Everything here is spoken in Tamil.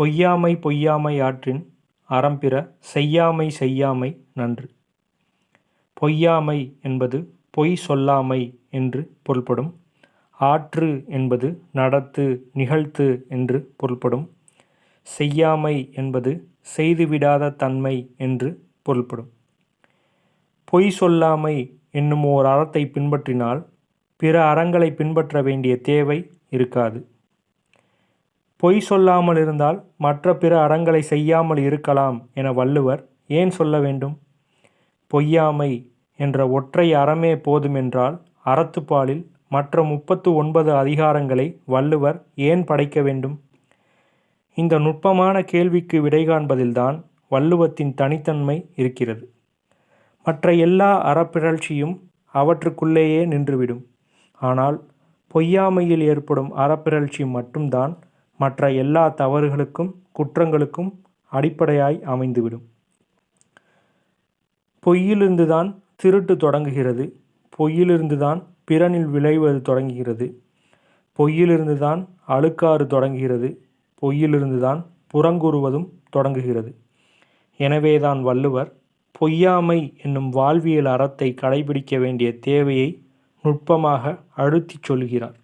பொய்யாமை பொய்யாமை ஆற்றின் அறம்பிற செய்யாமை செய்யாமை நன்று. பொய்யாமை என்பது பொய் சொல்லாமை என்று பொருள்படும். ஆற்று என்பது நடத்து நிகழ்த்து என்று பொருள்படும். செய்யாமை என்பது செய்துவிடாத தன்மை என்று பொருள்படும். பொய் சொல்லாமை என்னும் ஓர் அறத்தை பின்பற்றினால் பிற அறங்களை பின்பற்ற வேண்டிய தேவை இருக்காது. பொய் சொல்லாமல் இருந்தால் மற்ற பிற அறங்களை செய்யாமல் இருக்கலாம் என வள்ளுவர் ஏன் சொல்ல வேண்டும்? பொய்யாமை என்ற ஒற்றை அறமே போதுமென்றால் அறத்துப்பாலில் மற்ற முப்பத்து ஒன்பது அதிகாரங்களை வள்ளுவர் ஏன் படைக்க வேண்டும்? இந்த நுட்பமான கேள்விக்கு விடை காண்பதில்தான் வள்ளுவத்தின் தனித்தன்மை இருக்கிறது. மற்ற எல்லா அறப்பிறழ்ச்சியும் அவற்றுக்குள்ளேயே நின்றுவிடும். ஆனால் பொய்யாமையில் ஏற்படும் அறப்பிறழ்ச்சி மட்டும்தான் மற்ற எல்லா தவறுகளுக்கும் குற்றங்களுக்கும் அடிப்படையாய் அமைந்துவிடும். பொய்யிலிருந்துதான் திருட்டு தொடங்குகிறது. பொய்யிலிருந்துதான் பிறனில் விளைவது தொடங்குகிறது. பொய்யிலிருந்துதான் அழுக்காறு தொடங்குகிறது. பொய்யிலிருந்துதான் புறங்கூறுவதும் தொடங்குகிறது. எனவேதான் வள்ளுவர் பொய்யாமை என்னும் வாழ்வியல் அறத்தை கடைபிடிக்க வேண்டிய தேவையை நுட்பமாக அழுத்திச் சொல்கிறார்.